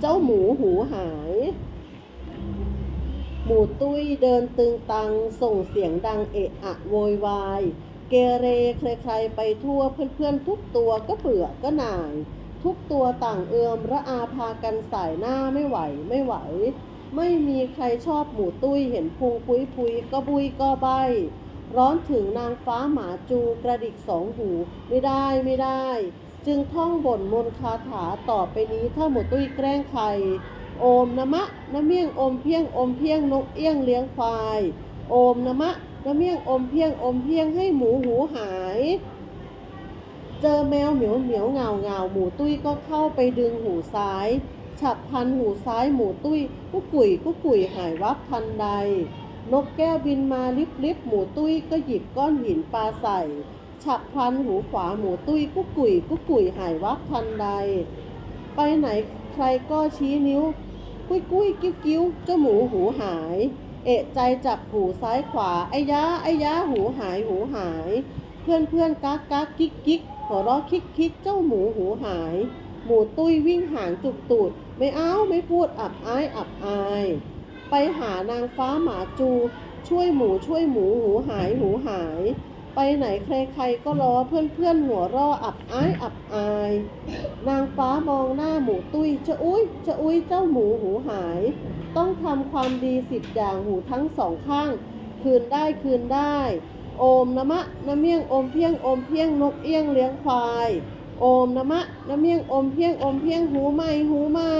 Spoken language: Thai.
เจ้าหมูหูหาย หมูตุ้ยเดินตึงตังส่งเสียงดังเอะอะโวยวาย เกเรใครๆไปทั่วเพื่อนๆทุกตัวก็เบื่อก็หน่าย ทุกตัวต่างเอือมระอาพากันสายหน้าไม่ไหวไม่ไหว ไม่มีใครชอบหมูตุ้ยเห็นพุงปุยปุยก็บุยก็ใบ ร้อนถึงนางฟ้าหมาจูกระดิกสองหูไม่ได้ไม่ได้ จึงท่องบ่นมนคาถาต่อไปนี้ถ้าหมูตุ้ยแกล้งใคร โอมนะมะนะเมี่ยงอมเพียงอมเพียงนกเอี้ยงเลี้ยงควาย โอมนะมะนะเมี่ยงอมเพียงอมเพียงให้หมูหูหาย เจอแมวเหมียวเหมียวเงาเงาหมูตุ้ยก็เข้าไปดึงหูซ้ายฉับพันหูซ้ายหมูตุ้ยกุกุยกุกุยหายวับทันใด นกแก้วบินมาลิบลิบหมูตุ้ยก็หยิบก้อนหินปลาใส่ ฉับพลันหูขวาหมูตุ้ยกุกุยกุกุยหายวับทันใด ไปไหนใครก็ชี้นิ้ว กุ้ยกุ้ยกิ้วกิ้วเจ้าหมูหูหาย เอะใจจับหูซ้ายขวาไอ้ยะไอ้ยะหูหายหูหาย เพื่อนเพื่อนกักกักกิ๊กกิ๊กหัวเราะคิกคิกเจ้าหมูหูหาย หมูตุ้ยวิ่งหางจุกตูด ไม่เอาไม่พูดอับอายอับอาย ไปหานางฟ้าหมาจู ช่วยหมูช่วยหมูหูหายหูหาย ไปไหนใครๆก็ล้อเพื่อนเพื่อนๆหัวร่ออับอายอับอาย นางฟ้ามองหน้าหมูตุ้ยจะอุ้ยจะอุ้ยเจ้าหมูหูหาย ต้องทำความดีสิบอย่างหูทั้งสองข้าง คืนได้คืนได้ โอมนะมะนะเมี่ยงอมเพียงอมเพียงนกเอี้ยงเลี้ยงควาย โอมนะมะนะเมี่ยงอมเพียงอมเพียงหูใหม่หูใหม่